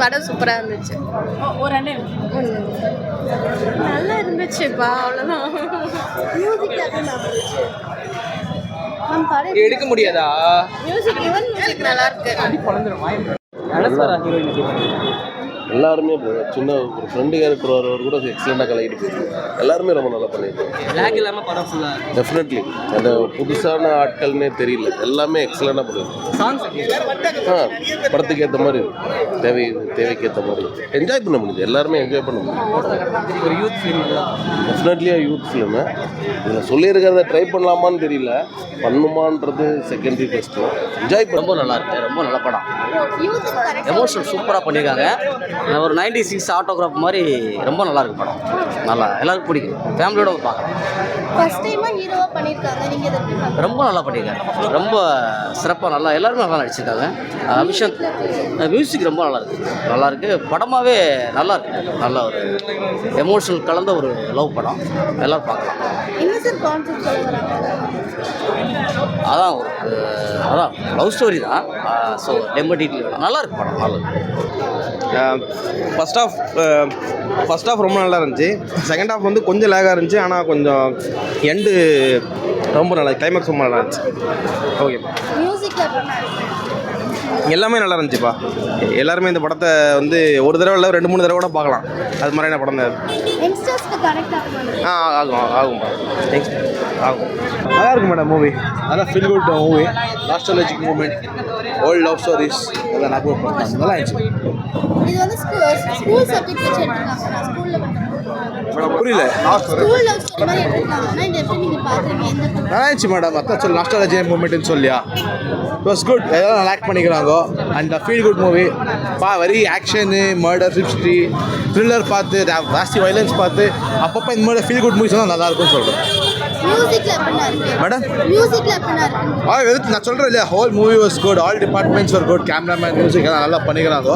படம் சூப்பராக இருந்துச்சு. ஒரு ரெண்டே நல்லா இருந்துச்சுப்பா அவ்வளோதான் எடுக்க முடியாதா? மியூசிக் நல்லா இருக்கு. எல்லாருமே. சின்ன ஒரு ஃப்ரெண்டு கேரக்டர் வரவர் கூட எக்ஸலண்டாக கலக்கிட்டு போயிருக்காங்க எல்லாருமே ரொம்ப நல்லா பண்ணியிருக்காங்க. டெஃபினெட்லி அந்த புதுசான ஆட்கள்னே தெரியல. எல்லாமே எக்ஸலண்டாக பண்ணியிருக்காங்க. ஆ படத்துக்கு ஏற்ற மாதிரி. தேவை தேவைக்கு ஏற்ற மாதிரி என்ஜாய் பண்ண முடியுது. எல்லாருமே என்ஜாய் பண்ண முடியுது. ஒரு யூத் ஃபிலிம் டெஃபினெட்லியாக யூத் ஃபிலிமு இதில் சொல்லியிருக்கிறத ட்ரை பண்ணலாமான்னு தெரியல. பண்ணுமான்றது செகண்டரி ஃபஸ்ட்டு என்ஜாய் ரொம்ப நல்லா இருக்கு. ரொம்ப நல்ல படம். எமோஷனல் சூப்பராக பண்ணியிருக்காங்க ஒரு நைன்டி சிக்ஸ் ஆட்டோகிராஃப் மாதிரி ரொம்ப நல்லா இருக்கு படம். நல்லா எல்லாருக்கும் பிடிக்கும். ஃபேமிலியோட பார்க்கலாம்? ரொம்ப நல்லா பண்ணியிருக்காங்க ரொம்ப சிறப்பாக நல்லா எல்லாருமே நல்லா நடிச்சிருக்காங்க. அபிஷன் மியூசிக் ரொம்ப நல்லா இருக்கு. நல்லா இருக்கு. படமாகவே நல்லா இருக்கு. நல்ல ஒரு எமோஷனல் கலந்த ஒரு லவ் படம். எல்லாரும் பார்க்கலாம். அதான் ஒரு அதான் லவ் ஸ்டோரி தான். ஸோ ரொம்ப டீட்டெயில் நல்லா இருக்கு படம். நல்லா இருக்கு. ஃபர்ஸ்ட் ஆஃப் ஃபர்ஸ்ட் ஆஃப் ரொம்ப நல்லா இருந்துச்சு. செகண்ட் ஆஃப் வந்து கொஞ்சம் லேகாக இருந்துச்சு ஆனால் கொஞ்சம் எண்டு ரொம்ப நல்லா கிளைமேக்ஸ் ரொம்ப நல்லா இருந்துச்சு. ஓகே மியூசிக்கில் எல்லாமே நல்லா இருந்துச்சுப்பா. எல்லாருமே இந்த படத்தை வந்து ஒரு தடவை இல்லை ரெண்டு மூணு தடவை கூட பார்க்கலாம். அது மாதிரியான படம் தான் ஆ ஆகும் ஆகும் தேங்க்ஸ் ஆகும். நல்லா இருக்கு மேடம் மூவி நல்லா feel good movie nostalgic moment old love stories அதெல்லாம் ஞாபகம் நல்லா இருந்துச்சு. இது வந்து ஸ்கூல் சப்ஜெக்ட் ஸ்கூலில் புரியல. நல்லா இருந்துச்சு மேடம் அதான் சொல்லி நாஸ்டாலஜி மூமெண்ட்னு சொல்லியா? இட் வாஸ் குட் எதாவது லேக் பண்ணிக்கிறாங்க. அண்ட் ஃபீல் குட் மூவி பா very action murder history thriller பார்த்து ஜாஸ்தி வைலன்ஸ் பார்த்து அப்பப்போ இந்த மாதிரி ஃபீல் குட் மூவிஸ் தான் நல்லா இருக்கும்னு சொல்கிறேன் மேடம் ஆ எதுக்கு நான் சொல்கிறேன் இல்லையா? Whole movie was good all departments ஒரு குட் கேமராமேன் மியூசிக் எல்லாம் நல்லா பண்ணிக்கிறாங்க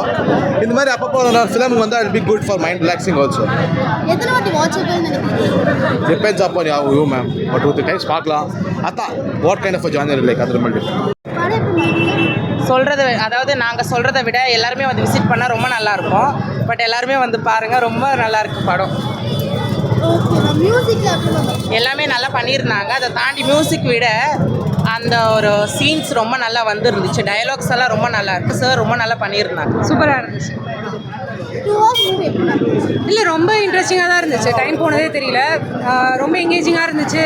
இந்த மாதிரி அப்பப்போ ஃபிலிம் வந்தால் it be good for mind relaxing also எத்தனை வாட்டி வாட்சபிள் நினைக்கிறீங்க? டிபெண்ட்ஸ் அப்போ யூ மேம் ஒரு டூ த்ரீ டைம்ஸ் பார்க்கலாம். அதான் what kind of genre like அது இருக்கு? சொல்கிறத அதாவது நாங்கள் சொல்கிறத விட எல்லாருமே வந்து விசிட் பண்ணால் ரொம்ப நல்லா இருக்கும். பட் எல்லாருமே வந்து பாருங்கள் ரொம்ப நல்லா இருக்கு படம் ஓகே மேம் மியூசிக்கில் எப்படி மேம் எல்லாமே நல்லா பண்ணியிருந்தாங்க. அதை தாண்டி மியூசிக் விட அந்த ஒரு சீன்ஸ் ரொம்ப நல்லா வந்துருந்துச்சு. டயலாக்ஸ் எல்லாம் ரொம்ப நல்லா இருக்கு. சார் ரொம்ப நல்லா பண்ணியிருந்தாங்க. சூப்பராக இருந்துச்சு. இல்லை ரொம்ப இன்ட்ரெஸ்டிங்காக தான் இருந்துச்சு. டைம் போனதே தெரியல. ரொம்ப எங்கேஜிங்காக இருந்துச்சு.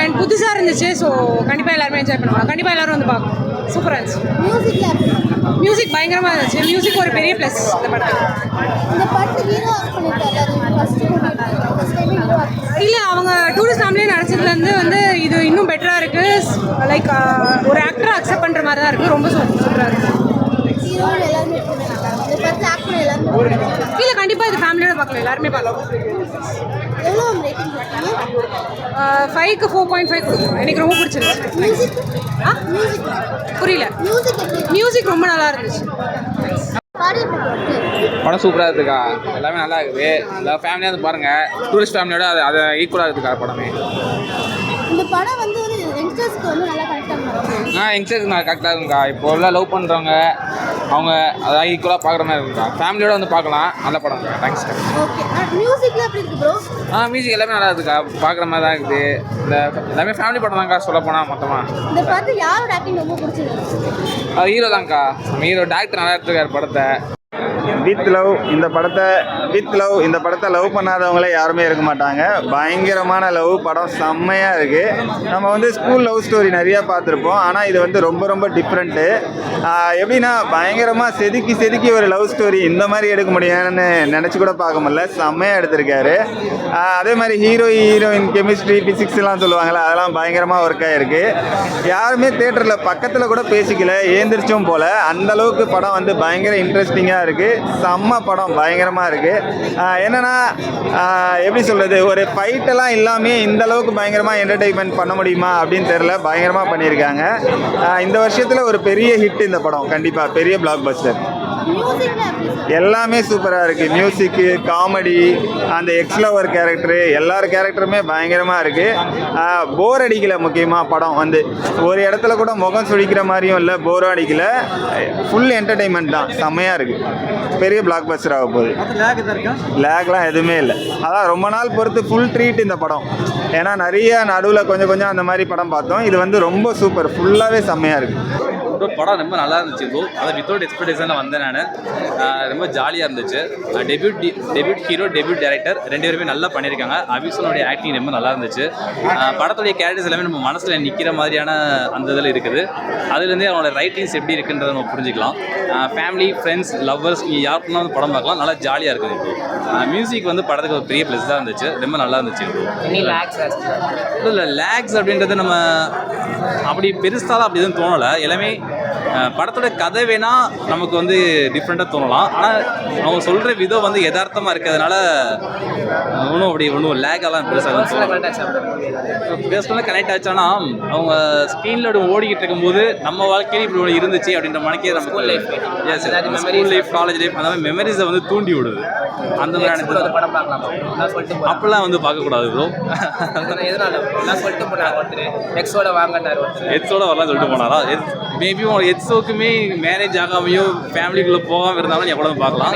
அண்ட் புதுசாக இருந்துச்சு. ஸோ கண்டிப்பாக எல்லாருமே என்ஜாய் பண்ணுவாங்க. கண்டிப்பாக எல்லாரும் வந்து பார்க்கணும். சூப்பராக இருந்துச்சு. மியூசிக் பயங்கரமாக இருந்துச்சு. மியூசிக் ஒரு பெரிய ப்ளஸ் இந்த ஆக்ட் இல்லை அவங்க டூரிஸ்ட் ஃபேமிலியே நடிச்சதுலேருந்து வந்து இது இன்னும் பெட்டராக இருக்குது லைக் ஒரு ஆக்டரை அக்செப்ட் பண்ணுற மாதிரி தான் இருக்குது ரொம்ப சூப்பராக இருக்குது? இல்லை கண்டிப்பாக இது ஃபேமிலியோட பார்க்கலாம் எல்லாருமே பார்க்கலாம். எவ்வளோ ரேட்டிங் கொடுத்தீங்க? ஃபைவ்க்கு ஃபோர் பாயிண்ட் ஃபைவ் கொடுக்கும் எனக்கு ரொம்ப பிடிச்சிருந்துச்சு. ஆ? புரியல. மியூசிக் ரொம்ப நல்லா இருந்துச்சு. படம் சூப்பராக இருக்குக்கா. எல்லாமே நல்லா இருக்குது. எல்லா ஃபேமிலியாக வந்து பாருங்கள் டூரிஸ்ட் ஃபேமிலியோட அது அதை ஈக்குவலாக இருக்குக்கா படமே. இந்த படம் வந்து யங்ஸ்டர்ஸ்க்கு வந்து நல்லா ஆகும் ஆ யங்ஸ்டர்ஸ் நான் கரெக்டாக இருக்குங்கக்கா இப்போ எல்லாம் லவ் பண்ணுறவங்க அவங்க அதான் ஈக்குவலாக பார்க்குற மாதிரி இருக்குக்கா ஃபேமிலியோட வந்து பார்க்கலாம். நல்ல படம். தேங்க்ஸ்க்கா ஓகே மியூசிக்ல எப்படி இருக்கு ப்ரோ ஆ மியூசிக் எல்லாமே நல்லா இருக்குக்கா பார்க்குற மாதிரி தான் இருக்குது. இந்த எல்லாமே ஃபேமிலி படம் தான்க்கா சொல்ல போனால் மொத்தமாக இந்த படத்தில் யாரோட ஆக்டிங் ரொம்ப பிடிச்சிருக்கு? அது ஹீரோ தான்க்கா. நம்ம ஹீரோ டேரக்டர் நல்லா எடுத்துருக்காரு படத்தை. வித் லவ் இந்த படத்தை வித் லவ் இந்த படத்தை லவ் பண்ணாதவங்களே யாருமே இருக்க மாட்டாங்க. பயங்கரமான லவ் படம் செம்மையாக இருக்குது நம்ம வந்து ஸ்கூல் லவ் ஸ்டோரி நிறையா பார்த்துருப்போம். ஆனால் இது வந்து ரொம்ப ரொம்ப டிஃப்ரெண்ட்டு எப்படின்னா பயங்கரமாக செதுக்கி செதுக்கி ஒரு லவ் ஸ்டோரி இந்த மாதிரி எடுக்க முடியாதுன்னு நினச்சி கூட பார்க்க முடியல. செம்மையாக எடுத்திருக்காரு. அதே மாதிரி ஹீரோ ஹீரோயின் கெமிஸ்ட்ரி ஃபிசிக்ஸ்லாம் சொல்லுவாங்கள்ல அதெல்லாம் பயங்கரமாக ஒர்க் ஆகிருக்கு யாருமே தேட்டரில் பக்கத்தில் கூட பேசிக்கல ஏந்திரிச்சும் போல். அந்தளவுக்கு படம் வந்து பயங்கர இன்ட்ரெஸ்டிங்காக இருக்குது செம்ம படம் பயங்கரமாக இருக்குது என்னென்னா எப்படி சொல்கிறது ஒரு ஃபைட்டெல்லாம் இல்லாமல் இந்த அளவுக்கு பயங்கரமாக என்டர்டெயின்மெண்ட் பண்ண முடியுமா அப்படின்னு தெரில பயங்கரமாக பண்ணியிருக்காங்க. இந்த வருஷத்தில் ஒரு பெரிய ஹிட் இந்த படம் கண்டிப்பாக பெரிய பிளாக் பஸ்டர் எல்லாமே சூப்பராக இருக்குது மியூசிக்கு காமெடி அந்த எக்ஸ்லவர் கேரக்டரு எல்லார் கேரக்டருமே பயங்கரமாக இருக்குது போர் அடிக்கல முக்கியமாக படம் வந்து. ஒரு இடத்துல கூட முகம் சுழிக்கிற மாதிரியும் இல்லை போரும் அடிக்கல. ஃபுல் என்டர்டைன்மெண்ட் தான். செம்மையாக இருக்குது பெரிய பிளாக் பஸ்டர் ஆக போகுது லேக்லாம் எதுவுமே இல்லை. அதான் ரொம்ப நாள் பொறுத்து ஃபுல் ட்ரீட் இந்த படம். ஏன்னா நிறைய நடுவில் கொஞ்சம் கொஞ்சம் அந்த மாதிரி படம் பார்த்தோம். இது வந்து ரொம்ப சூப்பர் ஃபுல்லாகவே செம்மையாக இருக்குது ப்ரோ படம் ரொம்ப நல்லா இருந்துச்சு ப்ரோ அதை வித்தவுட் எக்ஸ்பெக்டேஷனில் வந்தேன் நான். ரொம்ப ஜாலியாக இருந்துச்சு. Debut debut hero debut director ரெண்டு பேருமே நல்லா பண்ணியிருக்காங்க. அபிஷனுடைய ஆக்டிங் ரொம்ப நல்லா இருந்துச்சு. படத்துடைய கேரக்டர்ஸ் எல்லாமே நம்ம மனசில் நிற்கிற மாதிரியான அந்த இதில் இருக்குது. அதுலேருந்தே அவனோட ரைட்டிங்ஸ் எப்படி இருக்குன்றதை நம்ம புரிஞ்சுக்கலாம். ஃபேமிலி ஃப்ரெண்ட்ஸ் லவ்வர்ஸ் நீங்கள் யாருக்குன்னா வந்து படம் பார்க்கலாம். நல்லா ஜாலியாக இருக்குது ப்ரோ மியூசிக் வந்து படத்துக்கு ஒரு பெரிய ப்ளஸ் தான் இருந்துச்சு. ரொம்ப நல்லா இருந்துச்சு இல்லை இல்லை லேக்ஸ் அப்படின்றது நம்ம அப்படி பெருசாலாம் அப்படி எதுவும் தோணலை. எல்லாமே படத்தோட கதை வேணா நமக்கு வந்து டிஃப்ரெண்ட்டாக தோணலாம். ஆனால் அவங்க சொல்கிற விதம் வந்து யதார்த்தமாக இருக்கிறதுனால ஒன்றும் அப்படி ஒன்றும் லேக்கெல்லாம் பெருசாக பேசுகிறத கனெக்ட் ஆச்சானா அவங்க ஸ்க்ரீனில் ஓடிக்கிட்டு இருக்கும்போது நம்ம வாழ்க்கையில இப்படி ஒன்று இருந்துச்சு அப்படின்ற மணிக்கே நம்ம school life school life college life அந்த மாதிரி மெமரிஸை வந்து தூண்டி விடுது. அந்த மாதிரியான படம் பார்க்கலாம்? அப்பெல்லாம் வந்து பார்க்கக்கூடாது ப்ரோ எதனால? சொல்லிட்டு போனாங்க ஒருத்தர். எக்ஸோட வாங்கினார் எட்ஸோட வரலாம் சொல்லிட்டு போனாரா? மேபி உங்க எட்ஸோக்குமே மேரேஜ் ஆகாமையோ ஃபேமிலிக்குள்ளே போகாமல் இருந்தாலும் எவ்வளோ பார்க்கலாம்.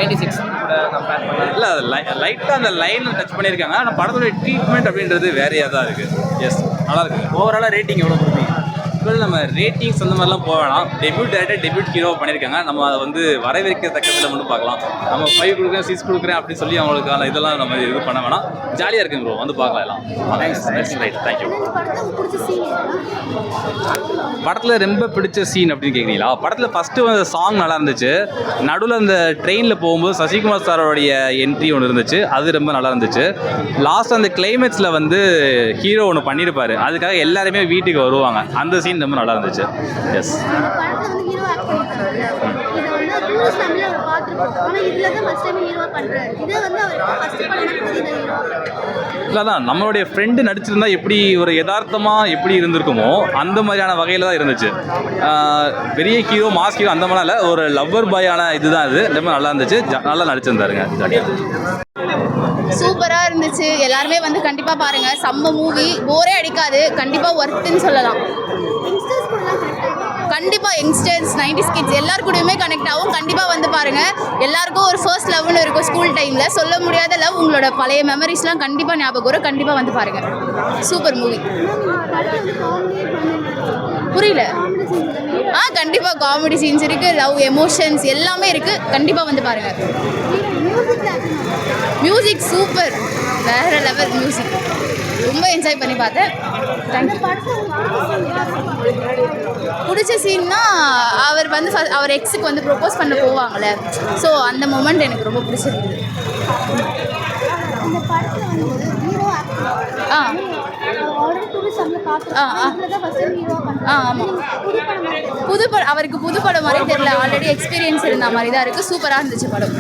இல்லை அது லைட்டாக அந்த லைனில் டச் பண்ணியிருக்காங்க. ஆனால் படத்தோட ட்ரீட்மெண்ட் அப்படின்றது வேறையாக தான் இருக்குது எஸ் நல்லா இருக்கு. ஓவராலாக ரேட்டிங் எவ்வளோ கொடுப்பீங்க? இப்போ நம்ம ரேட்டிங்ஸ் அந்த மாதிரிலாம் போக வேணாம். டெபியூட் டேரக்டர் டெபியூட் ஹீரோ பண்ணியிருக்காங்க. நம்ம அதை வந்து வரவேற்கத்தக்கதில் மட்டும் பார்க்கலாம். நம்ம ஃபைவ் கொடுக்குறேன் சிக்ஸ் கொடுக்குறேன் அப்படின்னு சொல்லி அவங்களுக்கான இதெல்லாம் நம்ம இது பண்ண வேணாம். ஜாலியாக இருக்குங்க ப்ரோ வந்து பார்க்கலாம் எல்லாம். ரைட் தேங்க்யூ படத்தில் ரொம்ப பிடிச்ச சீன் அப்படின்னு கேட்குறீங்களா படத்தில் ஃபஸ்ட்டு வந்து சாங் நல்லா இருந்துச்சு. நடுவில் அந்த ட்ரெயினில் போகும்போது சசிகுமார் சாரோடைய என்ட்ரி ஒன்று இருந்துச்சு. அது ரொம்ப நல்லா இருந்துச்சு. லாஸ்ட் அந்த கிளைமேக்ஸில் வந்து ஹீரோ ஒன்று பண்ணியிருப்பாரு அதுக்காக எல்லாருமே வீட்டுக்கு வருவாங்க. அந்த சீன் சீன் ரொம்ப நல்லா இருந்துச்சு. எஸ் ஆனால் இதில் தான் ஃபர்ஸ்ட் டைம் ஹீரோ பண்ணுறாரு இதை வந்து அவர் ஃபர்ஸ்ட் படம் புதிய ஹீரோ இல்லை தான் நம்மளுடைய ஃப்ரெண்டு நடிச்சிருந்தா எப்படி ஒரு யதார்த்தமாக எப்படி இருந்திருக்குமோ அந்த மாதிரியான வகையில் தான் இருந்துச்சு. பெரிய ஹீரோ மாஸ் ஹீரோ அந்த மாதிரிலாம் இல்லை ஒரு லவ்வர் பாயான இதுதான் இது ரொம்ப நல்லா இருந்துச்சு. ஜா- நல்லா நடிச்சிருந்தாருங்க. சூப்பராக இருந்துச்சு. எல்லாருமே வந்து கண்டிப்பாக பாருங்கள் செம்ம மூவி போரே அடிக்காது. கண்டிப்பாக ஒர்த்துன்னு சொல்லலாம். கண்டிப்பாக யங்ஸ்டர்ஸ் நைன்டி கிட்ஸ் எல்லாரு கூடயுமே கனெக்ட் ஆகும். கண்டிப்பாக வந்து பாருங்கள் எல்லாருக்கும் ஒரு ஃபர்ஸ்ட் லவ்னு இருக்கும் ஸ்கூல் டைமில் சொல்ல முடியாத லவ் உங்களோட பழைய மெமரிஸ்லாம் கண்டிப்பாக ஞாபகம் வரும். கண்டிப்பாக வந்து பாருங்கள் சூப்பர் மூவி புரியல? ஆ கண்டிப்பாக காமெடி சீன்ஸ் இருக்குது லவ் எமோஷன்ஸ் எல்லாமே இருக்குது கண்டிப்பாக வந்து பாருங்கள் மியூசிக் சூப்பர் வேறு லெவல் மியூசிக் ரொம்ப என்ஜாய் பண்ணி பார்த்தேன். தேங்க்யூ பிடிச்ச சீன்னா அவர் வந்து அவர் எக்ஸுக்கு வந்து ப்ரொப்போஸ் பண்ண போவாங்கள்ல ஸோ அந்த மூமெண்ட் எனக்கு ரொம்ப பிடிச்சிருந்தது. ஆ. புது படம் அவருக்கு புது படம் மாதிரி தெரியல. ஆல்ரெடி எக்ஸ்பீரியன்ஸ் இருந்த மாதிரி தான் இருக்குது சூப்பராக இருந்துச்சு படம்.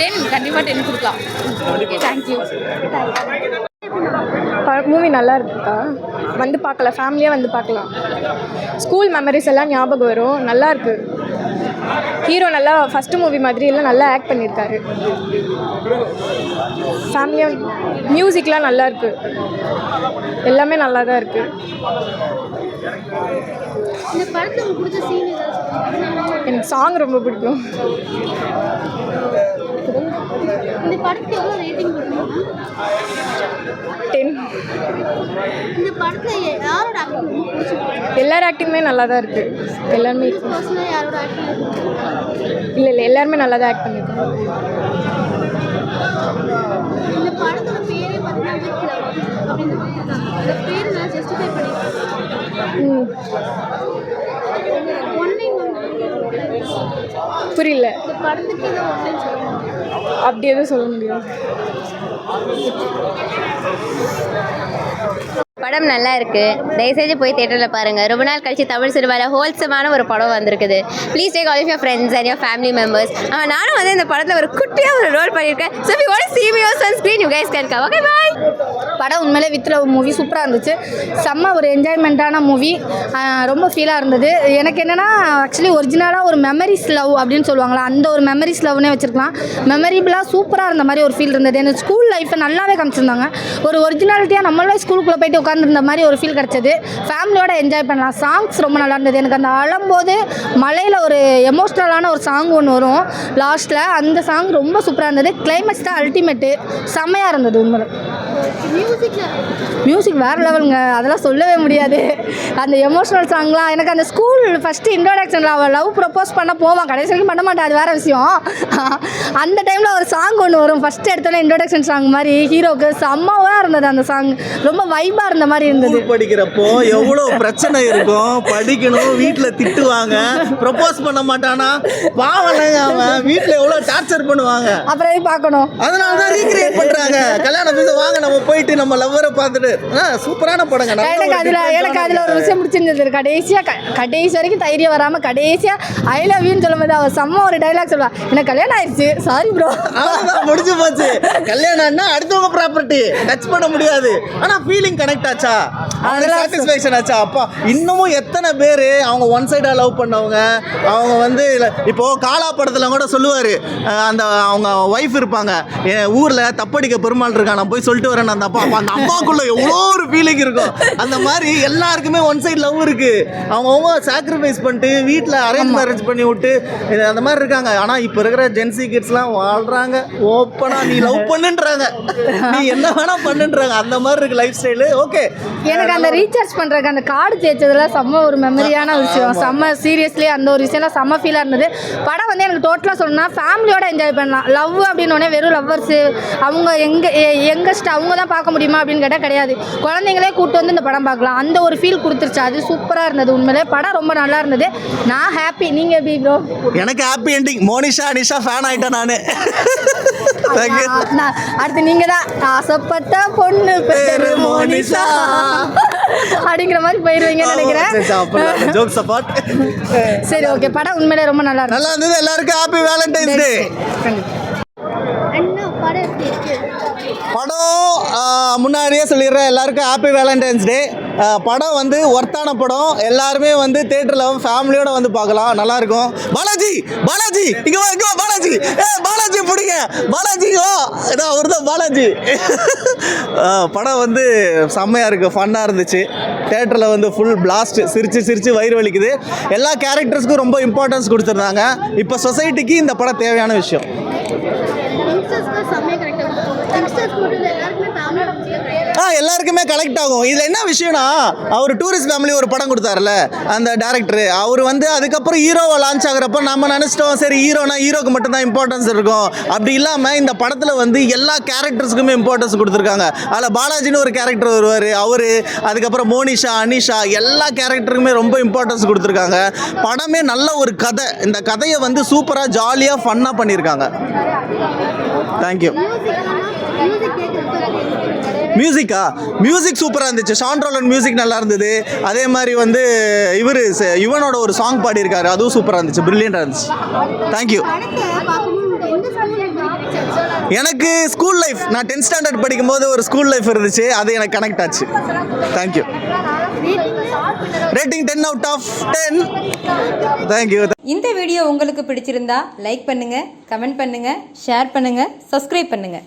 டென் கண்டிப்பாக டென் கொடுக்கலாம். தேங்க்யூ மூவி நல்லா இருக்குக்கா வந்து பார்க்கலாம் ஃபேமிலியாக வந்து பார்க்கலாம். ஸ்கூல் மெமரிஸ் எல்லாம் ஞாபகம் வரும். நல்லா இருக்கு ஹீரோ நல்லா ஃபஸ்ட்டு மூவி மாதிரி எல்லாம் நல்லா ஆக்ட் பண்ணியிருக்காரு ஃபேமிலியாக மியூசிக்லாம் நல்லா இருக்கு எல்லாமே நல்லா தான் ஏதாவது எனக்கு சாங் ரொம்ப பிடிக்கும். இந்த படத்துக்கு எவ்வளோ ரேட்டிங் டென் இந்த படத்தில் யாரோட ஆக்டிங் ரொம்ப பிடிச்சிருக்கு? எல்லார் ஆக்டிங்குமே நல்லா தான் இருக்குது எல்லாருமே பர்சனலாக யாரோட ஆக்டிங் இல்லை இல்லை எல்லாருமே நல்லா தான் ஆக்ட் பண்ணியிருக்காங்க இந்த படத்தோட பேரே பார்த்தீங்கன்னா பேர் நான் ஜஸ்டிஃபை பண்ணியிருக்கேன் புரியல. அப்படி எதுவும் சொல்ல முடியாது. படம் நல்லா இருக்கு. தயவுசெய்து போய் தேட்டரில் பாருங்க. ரொம்ப நாள் கழிச்சு தமிழ் சினிமாவில் ஹோல்சமான ஒரு படம் வந்திருக்குது. Please take all of your friends and your family members நானும் வந்து இந்த படத்தில் ஒரு குட்டியாக ஒரு ரோல் பண்ணியிருக்கேன். So you want see me on screen you guys can come. Okay bye படம் உண்மையிலே வித் லவ் மூவி சூப்பராக இருந்துச்சு. செம்ம ஒரு என்ஜாய்மெண்ட்டான மூவி ரொம்ப ஃபீலாக இருந்தது. எனக்கு என்னென்னா ஆக்சுவலி ஒரிஜினலாக ஒரு மெமரிஸ் லவ் அப்படின்னு சொல்லுவாங்களா அந்த ஒரு மெமரிஸ் லவ்னே வச்சுருக்கலாம். மெமரிபிளாக சூப்பராக இருந்த மாதிரி ஒரு ஃபீல் இருந்தது. எனக்கு ஸ்கூல் லைஃப்பை நல்லாவே காமிச்சிருந்தாங்க. ஒரு ஒரிஜினாலிட்டியாக நம்மளே ஸ்கூலுக்குள்ளே போயிட்டு உட்காந்துருந்த மாதிரி ஒரு ஃபீல் கிடச்சது. ஃபேமிலியோட என்ஜாய் பண்ணலாம். சாங்ஸ் ரொம்ப நல்லா இருந்தது. எனக்கு அந்த அழும்போது மலையில் ஒரு எமோஷ்னலான ஒரு சாங் ஒன்று வரும். லாஸ்ட்டில் அந்த சாங் ரொம்ப சூப்பராக இருந்தது. கிளைமேக்ஸ் தான் அல்டிமேட்டு செம்மையாக இருந்தது உண்மையில. மியூசிக் வேறு லெவலுங்க அதெல்லாம் சொல்லவே முடியாது. அந்த எமோஷ்னல் சாங்லாம் எனக்கு அந்த ஸ்கூல் ஃபஸ்ட்டு இன்ட்ரோடக்ஷனில் அவள் லவ் ப்ரப்போஸ் பண்ண போவான். கடைசி வரைக்கும் பண்ண மாட்டேன் அது வேறு விஷயம். அந்த டைமில் ஒரு சாங் ஒன்று வரும். ஃபஸ்ட்டு எடுத்தோன்னே இன்ட்ரோடக்ஷன் சாங் மாதிரி. ஹீரோக்கு செம்மவாக இருந்தது அந்த சாங் ரொம்ப வைபாக இருந்த மாதிரி இருந்தது. படிக்கிறப்போ எவ்வளோ பிரச்சனை இருக்கும்? படிக்கணும் வீட்டில் திட்டுவாங்க. ப்ரப்போஸ் பண்ண மாட்டானா? பாவலங்க அவன். வீட்டில் எவ்வளோ டார்ச்சர் பண்ணுவாங்க. அப்புறம் பார்க்கணும். அதனால தான் ரீக்ரியேட் பண்ணுறாங்க கல்யாணம் பேச வாங்க நம்ம போயிட்டு நம்ம லவ்வரை பார்த்துட்டு ஆ சூப்பரான படங்க. எனக்கு அதில் எனக்கு அதில் ஒரு விஷயம் பிடிச்சிருந்தது. கடைசியாக கடைசி வரைக்கும் தைரியம் வராமல் கடைசியாக ஐ லவ் யூன்னு சொல்லும்போது அவள் செம்ம ஒரு டைலாக் சொல்லுவா. எனக்கு கல்யாணம் ஆயிடுச்சு சாரி ப்ரோ முடிஞ்சு போச்சு. கல்யாணம்னா அடுத்தவங்க ப்ராப்பர்ட்டி டச் பண்ண முடியாது. ஆனா ஃபீலிங் கனெக்ட் ஆச்சா? அவனுக்கு சாட்டிஸ்ஃபேக்ஷன் ஆச்சா? அப்பா இன்னமும் எத்தனை பேர் அவங்க ஒன் சைடாக லவ் பண்ணவங்க? அவங்க வந்து இல்ல- இப்போ காலா படத்துல கூட சொல்லுவாரு அந்த அவங்க ஒய்ஃப் இருப்பாங்க. என் ஊர்ல தப்படிக்க பெருமாள் இருக்கான் நான் போய் சொல்லிட்டு வரேன் அந்த அப்பா அப்ப அந்த அம்மாக்குள்ள எவ்வளோ ஒரு ஃபீலிங் இருக்கும். அந்த மாதிரி எல்லாருக்குமே ஒன் சைடு லவ் இருக்கு. அவங்க அவங்க சாக்ரிஃபைஸ் பண்ணிட்டு வீட்டில் அரேஞ்ச் மேரேஜ் பண்ணி விட்டு இது அந்த மாதிரி இருக்காங்க. ஆனா இப்போ இருக்கிற ஜென்சி கிட்ஸ்லாம் வாழ்றாங்க. ஓப்பனா நீ லவ் பண்ணுன்றாங்க. நீ என்ன வேணா பண்ணுன்றாங்க. அந்த மாதிரி இருக்கு லைஃப் ஸ்டைலு ஓகே எனக்கு அந்த ரீசார்ஜ் பண்ணுறதுக்கு அந்த கார்டு தேய்ச்சதுலாம் செம்ம ஒரு மெமரியான விஷயம். செம்ம சீரியஸ்லி அந்த ஒரு விஷயம்லாம் செம்ம ஃபீலாக இருந்தது. படம் வந்து எனக்கு டோட்டலாக சொல்லணும்னா ஃபேமிலியோட என்ஜாய் பண்ணலாம். லவ் அப்படின்னோடனே வெறும் லவ்வர்ஸு அவங்க எங்கே எங்கஸ்ட் அவங்க தான் பார்க்க முடியுமா அப்படின்னு கேட்டால் கிடையாது. குழந்தைங்களே கூட்டு வந்து இந்த படம் பார்க்கலாம். அந்த ஒரு ஃபீல் கொடுத்துருச்சு. அது சூப்பராக இருந்தது உண்மையிலே. படம் ரொம்ப நல்லா இருந்தது. நான் ஹாப்பி நீங்கள் எப்படி ப்ரோ எனக்கு happy ending Monisha Nisha fan thank you நான். அடுத்து நீங்கள் தான் ஆசைப்பட்ட பொண்ணு பேரு மோனிஷா. அப்படிங்கிற மாதிரி போயிடுவீங்கன்னு நினைக்கிறேன். ஜோக்ஸ் அப்பார்ட் சரி ஓகே படம் உண்மையிலே ரொம்ப நல்லா இருந்துச்சு. நல்லா இருந்தது. எல்லாருக்கும் ஹாப்பி வேலண்டைன்ஸ் டே அண்ணா படம் இருக்கு? முன்னாடியே சொல்லிடுறேன். எல்லாருக்கும் ஹாப்பி வேலண்டைன்ஸ் டே படம் வந்து ஒர்த்தான படம். எல்லாருமே வந்து தேட்டரில் ஃபேமிலியோட வந்து பார்க்கலாம். நல்லா இருக்கும் பாலாஜி பாலாஜி இங்கே வா இங்கே பாலாஜி. ஏ பாலாஜி பிடிங்க. பாலாஜி வா. இதோ அவர் தான் பாலாஜி படம் வந்து செம்மையாக இருக்குது ஃபன்னாக இருந்துச்சு. தேட்டரில் வந்து ஃபுல் பிளாஸ்ட் சிரித்து சிரித்து வயிறு வலிக்குது. எல்லா கேரக்டர்ஸ்க்கும் ரொம்ப இம்பார்ட்டன்ஸ் கொடுத்துருந்தாங்க. இப்போ சொசைட்டிக்கு இந்த படம் தேவையான விஷயம் யங்ஸ்டர்ஸ்க்கு செம்மையாக கரெக்டாக யங்ஸ்டர்ஸ் மட்டும் இல்லை எல்லாருக்குமே ஃபேமிலியோட ஆ எல்லாருக்குமே கலெக்ட் ஆகும். இதில் என்ன விஷயம்னா அவர் டூரிஸ்ட் ஃபேமிலி ஒரு படம் கொடுத்தாருல அந்த டேரக்டர் அவர் வந்து அதுக்கப்புறம் ஹீரோவை லான்ச் ஆகிறப்ப நம்ம நினச்சிட்டோம் சரி ஹீரோனா ஹீரோக்கு மட்டும்தான் இம்பார்ட்டன்ஸ் இருக்கும். அப்படி இல்லாமல் இந்த படத்தில் வந்து எல்லா கேரக்டர்ஸுக்குமே இம்பார்ட்டன்ஸ் கொடுத்துருக்காங்க. அதில் பாலாஜின்னு ஒரு கேரக்டர் வருவார். அவர் அதுக்கப்புறம் மோனிஷா அனிஷா எல்லா கேரக்டருக்குமே ரொம்ப இம்பார்ட்டன்ஸ் கொடுத்துருக்காங்க. படமே நல்ல ஒரு கதை. இந்த கதையை வந்து சூப்பராக ஜாலியாக ஃபன்னாக பண்ணியிருக்காங்க. தேங்க்யூ மியூசிக்கா மியூசிக் சூப்பராக இருந்துச்சு. ஷான்ட்ரோலன் மியூசிக் நல்லா இருந்தது. அதே மாதிரி வந்து இவர் யுவனோட ஒரு சாங் பாடியிருக்காரு. அதுவும் சூப்பராக இருந்துச்சு. பிரில்லியண்டாக இருந்துச்சு. தேங்க்யூ எனக்கு ஸ்கூல் லைஃப் நான் டென்த் ஸ்டாண்டர்ட் படிக்கும்போது ஒரு ஸ்கூல் லைஃப் இருந்துச்சு. அது எனக்கு கனெக்ட் ஆச்சு. Thank you rating ten out of ten thank you இந்த வீடியோ உங்களுக்கு பிடிச்சிருந்தா லைக் பண்ணுங்க கமெண்ட் பண்ணுங்க ஷேர் பண்ணுங்க சப்ஸ்கிரைப் பண்ணுங்க.